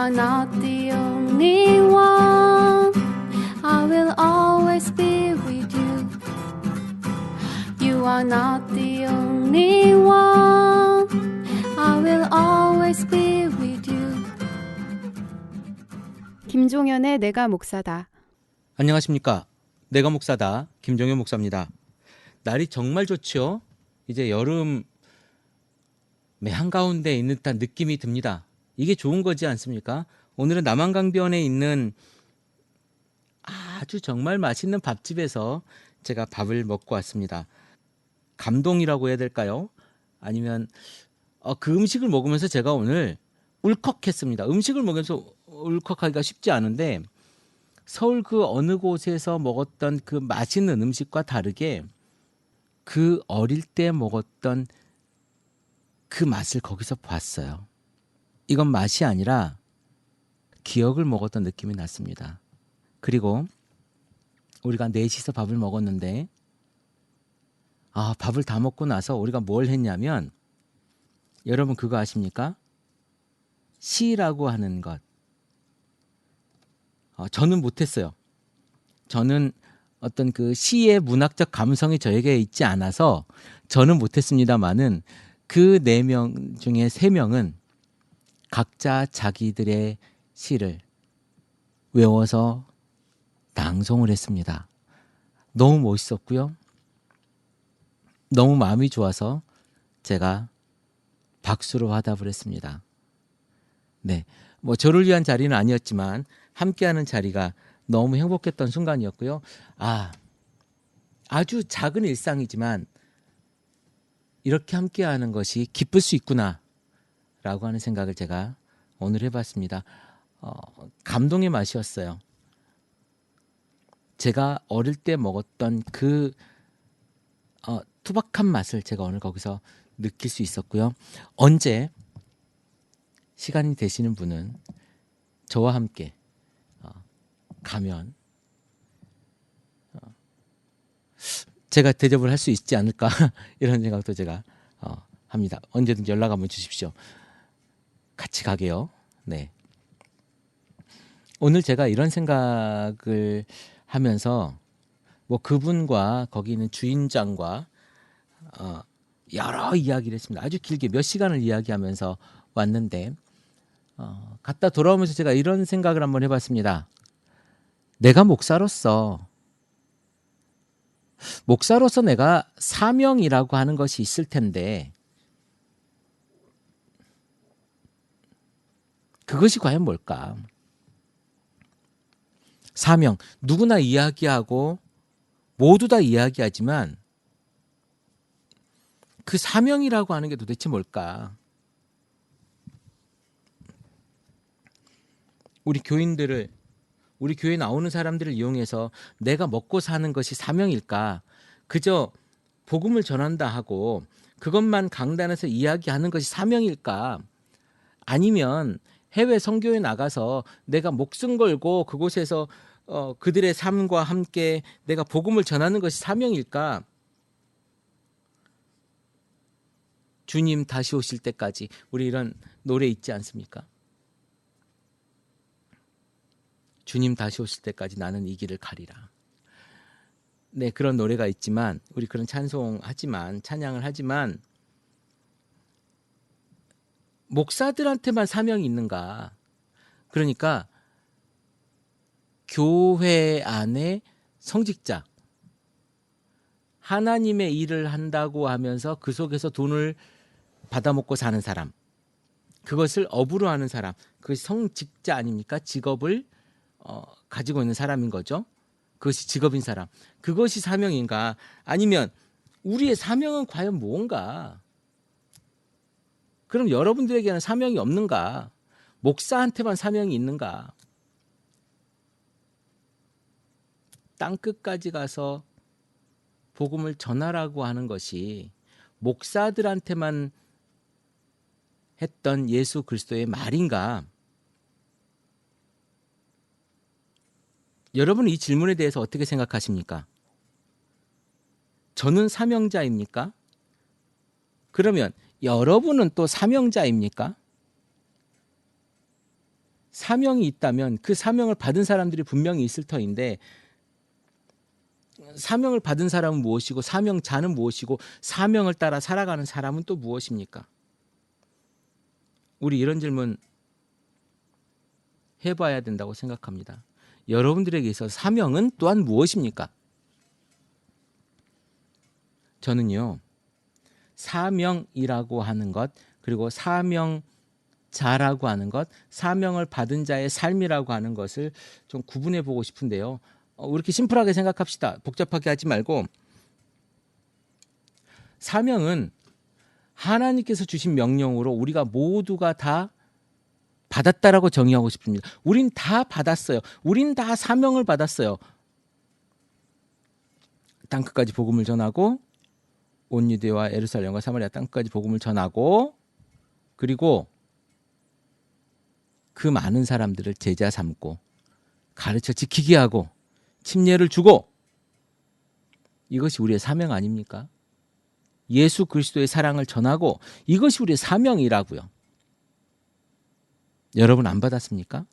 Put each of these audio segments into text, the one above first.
are not the only one. I will always be with you. You are not the only one. I will always be with you. 김종현의 내가 목사다. 안녕하십니까. 내가 목사다. 김종현 목사입니다. 날이 정말 좋죠. 이제 여름 매 한가운데 있는 듯한 느낌이 듭니다. 이게 좋은 거지 않습니까? 오늘은 남한강변에 있는 아주 정말 맛있는 밥집에서 제가 밥을 먹고 왔습니다. 감동이라고 해야 될까요? 아니면 어, 그 음식을 먹으면서 제가 오늘 울컥했습니다. 음식을 먹으면서 울컥하기가 쉽지 않은데 서울 그 어느 곳에서 먹었던 그 맛있는 음식과 다르게 그 어릴 때 먹었던 그 맛을 거기서 봤어요. 이건 맛이 아니라 기억을 먹었던 느낌이 났습니다. 그리고 우리가 넷이서 밥을 먹었는데 아, 밥을 다 먹고 나서 우리가 뭘 했냐면 여러분 그거 아십니까? 시라고 하는 것. 어, 저는 못했어요. 저는 어떤 그 시의 문학적 감성이 저에게 있지 않아서 저는 못했습니다만은 그 네 명 중에 세 명은 각자 자기들의 시를 외워서 낭송을 했습니다. 너무 멋있었고요. 너무 마음이 좋아서 제가 박수로 화답을 했습니다. 네. 뭐 저를 위한 자리는 아니었지만 함께하는 자리가 너무 행복했던 순간이었고요. 아, 아주 작은 일상이지만 이렇게 함께하는 것이 기쁠 수 있구나 라고 하는 생각을 제가 오늘 해봤습니다. 어, 감동의 맛이었어요. 제가 어릴 때 먹었던 그 어, 투박한 맛을 제가 오늘 거기서 느낄 수 있었고요. 언제 시간이 되시는 분은 저와 함께 어, 가면 어, 제가 대접을 할 수 있지 않을까 이런 생각도 제가 어, 합니다. 언제든지 연락 한번 주십시오. 같이 가게요. 네. 오늘 제가 이런 생각을 하면서 뭐 그분과 거기 있는 주인장과 어, 여러 이야기를 했습니다. 아주 길게 몇 시간을 이야기하면서 왔는데 어, 갔다 돌아오면서 제가 이런 생각을 한번 해봤습니다. 내가 목사로서 목사로서 내가 사명이라고 하는 것이 있을 텐데 그것이 과연 뭘까? 사명 누구나 이야기하고 모두 다 이야기하지만 그 사명이라고 하는 게 도대체 뭘까? 우리 교인들을 우리 교회 나오는 사람들을 이용해서 내가 먹고 사는 것이 사명일까? 그저 복음을 전한다 하고 그것만 강단에서 이야기하는 것이 사명일까? 아니면 해외 선교에 나가서 내가 목숨 걸고 그곳에서 어, 그들의 삶과 함께 내가 복음을 전하는 것이 사명일까? 주님 다시 오실 때까지 우리 이런 노래 있지 않습니까? 주님 다시 오실 때까지 나는 이 길을 가리라. 네, 그런 노래가 있지만 우리 그런 찬송하지만 찬양을 하지만 목사들한테만 사명이 있는가? 그러니까 교회 안에 성직자 하나님의 일을 한다고 하면서 그 속에서 돈을 받아먹고 사는 사람 그것을 업으로 하는 사람 그것이 성직자 아닙니까? 직업을 어, 가지고 있는 사람인 거죠. 그것이 직업인 사람. 그것이 사명인가? 아니면 우리의 사명은 과연 무언가? 그럼 여러분들에게는 사명이 없는가? 목사한테만 사명이 있는가? 땅 끝까지 가서 복음을 전하라고 하는 것이 목사들한테만 했던 예수 그리스도의 말인가? 여러분은 이 질문에 대해서 어떻게 생각하십니까? 저는 사명자입니까? 그러면 여러분은 또 사명자입니까? 사명이 있다면 그 사명을 받은 사람들이 분명히 있을 터인데 사명을 받은 사람은 무엇이고 사명자는 무엇이고 사명을 따라 살아가는 사람은 또 무엇입니까? 우리 이런 질문 해봐야 된다고 생각합니다. 여러분들에게 있어서 사명은 또한 무엇입니까? 저는요, 사명이라고 하는 것, 그리고 사명자라고 하는 것, 사명을 받은 자의 삶이라고 하는 것을 좀 구분해 보고 싶은데요. 어, 이렇게 심플하게 생각합시다. 복잡하게 하지 말고, 사명은 하나님께서 주신 명령으로 우리가 모두가 다 받았다라고 정의하고 싶습니다. 우린 다 받았어요. 우린 다 사명을 받았어요. 땅 끝까지 복음을 전하고 온 유대와 에루살렘과 사마리아 땅 끝까지 복음을 전하고 그리고 그 많은 사람들을 제자 삼고 가르쳐 지키게 하고 침례를 주고 이것이 우리의 사명 아닙니까? 예수 그리스도의 사랑을 전하고 이것이 우리의 사명이라고요. 여러분 안 받았습니까?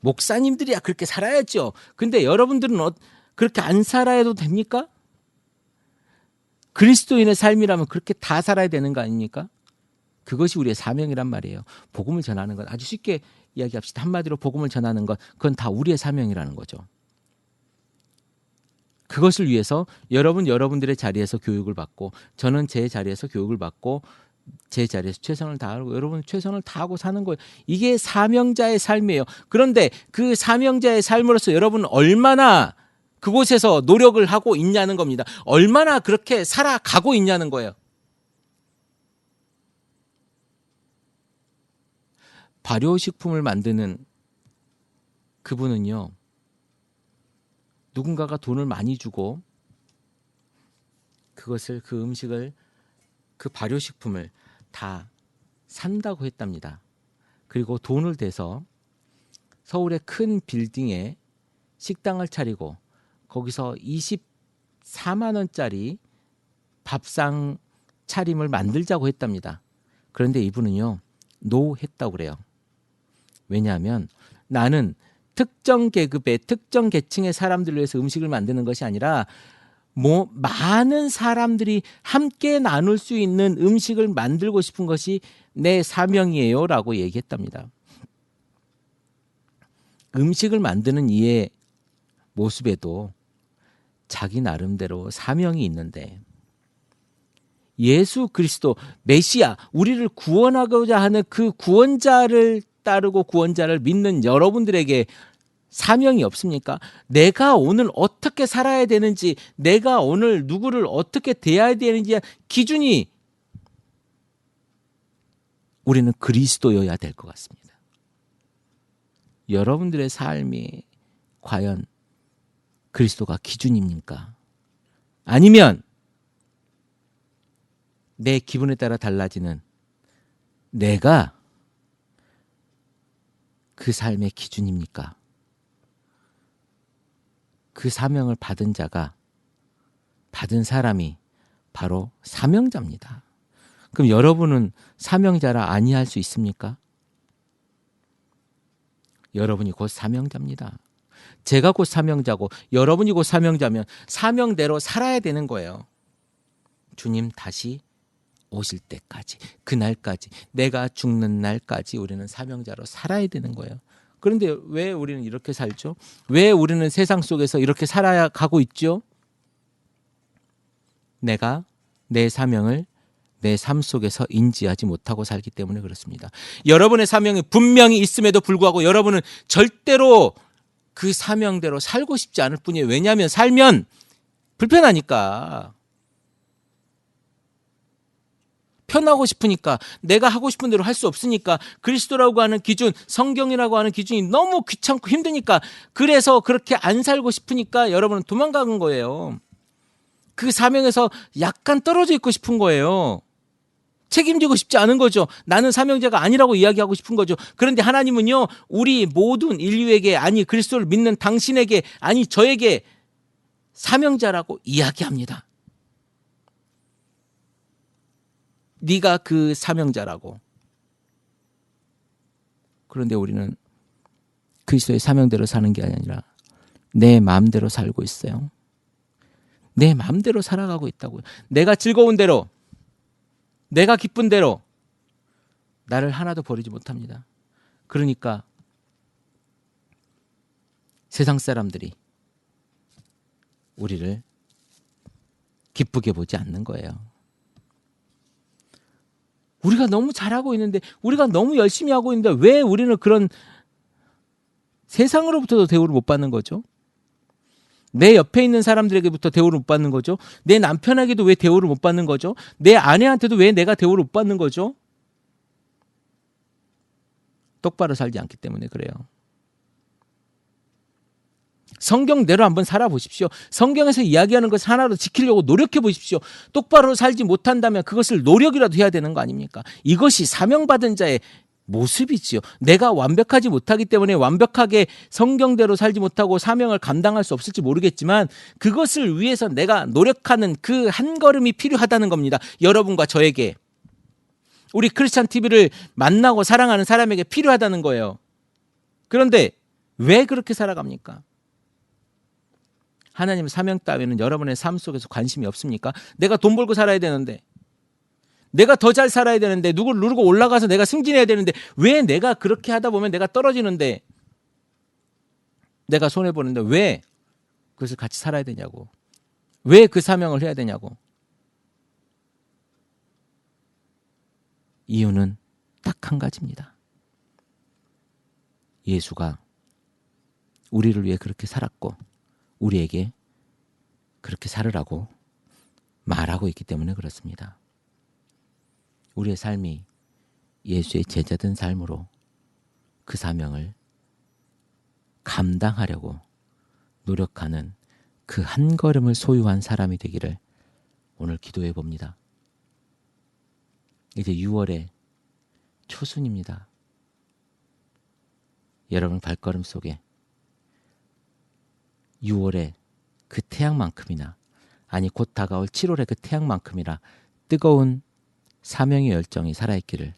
목사님들이야 그렇게 살아야죠. 근데 여러분들은 어, 그렇게 안 살아야 됩니까? 그리스도인의 삶이라면 그렇게 다 살아야 되는 거 아닙니까? 그것이 우리의 사명이란 말이에요. 복음을 전하는 것 아주 쉽게 이야기합시다. 한마디로 복음을 전하는 것 그건 다 우리의 사명이라는 거죠. 그것을 위해서 여러분 여러분들의 자리에서 교육을 받고 저는 제 자리에서 교육을 받고 제 자리에서 최선을 다하고 여러분 최선을 다하고 사는 거예요. 이게 사명자의 삶이에요. 그런데 그 사명자의 삶으로서 여러분 얼마나 그곳에서 노력을 하고 있냐는 겁니다. 얼마나 그렇게 살아가고 있냐는 거예요. 발효식품을 만드는 그분은요. 누군가가 돈을 많이 주고 그것을 그 음식을 그 발효식품을 다 산다고 했답니다. 그리고 돈을 대서 서울의 큰 빌딩에 식당을 차리고 거기서 24만 원짜리 밥상 차림을 만들자고 했답니다. 그런데 이분은요, 노 했다고 그래요. 왜냐하면 나는 특정 계급의 특정 계층의 사람들을 위해서 음식을 만드는 것이 아니라 뭐 많은 사람들이 함께 나눌 수 있는 음식을 만들고 싶은 것이 내 사명이에요라고 얘기했답니다. 음식을 만드는 이의 모습에도 자기 나름대로 사명이 있는데 예수 그리스도 메시아 우리를 구원하고자 하는 그 구원자를 따르고 구원자를 믿는 여러분들에게 사명이 없습니까? 내가 오늘 어떻게 살아야 되는지, 내가 오늘 누구를 어떻게 대해야 되는지 기준이 우리는 그리스도여야 될 것 같습니다. 여러분들의 삶이 과연 그리스도가 기준입니까? 아니면 내 기분에 따라 달라지는 내가 그 삶의 기준입니까? 그 사명을 받은 자가 받은 사람이 바로 사명자입니다. 그럼 여러분은 사명자라 아니할 수 있습니까? 여러분이 곧 사명자입니다. 제가 곧 사명자고 여러분이 곧 사명자면 사명대로 살아야 되는 거예요. 주님 다시 오실 때까지 그날까지 내가 죽는 날까지 우리는 사명자로 살아야 되는 거예요. 그런데 왜 우리는 이렇게 살죠? 왜 우리는 세상 속에서 이렇게 살아야 가고 있죠? 내가 내 사명을 내 삶 속에서 인지하지 못하고 살기 때문에 그렇습니다. 여러분의 사명이 분명히 있음에도 불구하고 여러분은 절대로 그 사명대로 살고 싶지 않을 뿐이에요. 왜냐하면 살면 불편하니까. 편하고 싶으니까 내가 하고 싶은 대로 할 수 없으니까 그리스도라고 하는 기준, 성경이라고 하는 기준이 너무 귀찮고 힘드니까 그래서 그렇게 안 살고 싶으니까 여러분은 도망가는 거예요. 그 사명에서 약간 떨어져 있고 싶은 거예요. 책임지고 싶지 않은 거죠. 나는 사명자가 아니라고 이야기하고 싶은 거죠. 그런데 하나님은요, 우리 모든 인류에게, 아니, 그리스도를 믿는 당신에게, 아니, 저에게 사명자라고 이야기합니다. 네가 그 사명자라고. 그런데 우리는 그리스도의 사명대로 사는 게 아니라 내 마음대로 살고 있어요. 내 마음대로 살아가고 있다고요. 내가 즐거운 대로, 내가 기쁜 대로 나를 하나도 버리지 못합니다. 그러니까 세상 사람들이 우리를 기쁘게 보지 않는 거예요. 우리가 너무 잘하고 있는데, 우리가 너무 열심히 하고 있는데, 왜 우리는 그런 세상으로부터도 대우를 못 받는 거죠? 내 옆에 있는 사람들에게부터 대우를 못 받는 거죠? 내 남편에게도 왜 대우를 못 받는 거죠? 내 아내한테도 왜 내가 대우를 못 받는 거죠? 똑바로 살지 않기 때문에 그래요. 성경대로 한번 살아보십시오. 성경에서 이야기하는 것을 하나로 지키려고 노력해 보십시오. 똑바로 살지 못한다면 그것을 노력이라도 해야 되는 거 아닙니까? 이것이 사명받은 자의 모습이지요. 내가 완벽하지 못하기 때문에 완벽하게 성경대로 살지 못하고 사명을 감당할 수 없을지 모르겠지만 그것을 위해서 내가 노력하는 그 한 걸음이 필요하다는 겁니다. 여러분과 저에게. 우리 크리스찬 TV를 만나고 사랑하는 사람에게 필요하다는 거예요. 그런데 왜 그렇게 살아갑니까? 하나님 사명 따위는 여러분의 삶 속에서 관심이 없습니까? 내가 돈 벌고 살아야 되는데 내가 더 잘 살아야 되는데 누굴 누르고 올라가서 내가 승진해야 되는데 왜 내가 그렇게 하다 보면 내가 떨어지는데 내가 손해 보는데 왜 그것을 같이 살아야 되냐고 왜 그 사명을 해야 되냐고 이유는 딱 한 가지입니다. 예수가 우리를 위해 그렇게 살았고 우리에게 그렇게 살으라고 말하고 있기 때문에 그렇습니다. 우리의 삶이 예수의 제자된 삶으로 그 사명을 감당하려고 노력하는 그 한 걸음을 소유한 사람이 되기를 오늘 기도해 봅니다. 이제 6월의 초순입니다. 여러분 발걸음 속에 6월의 그 태양만큼이나 아니 곧 다가올 7월의 그 태양만큼이나 뜨거운 사명의 열정이 살아있기를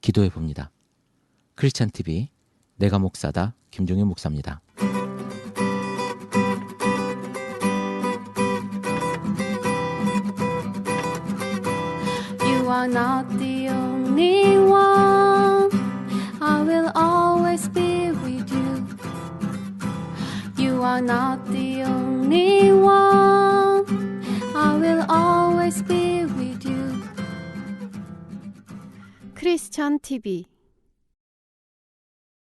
기도해 봅니다. 크리스찬 TV 내가 목사다 김종현 목사입니다. 크리스천 TV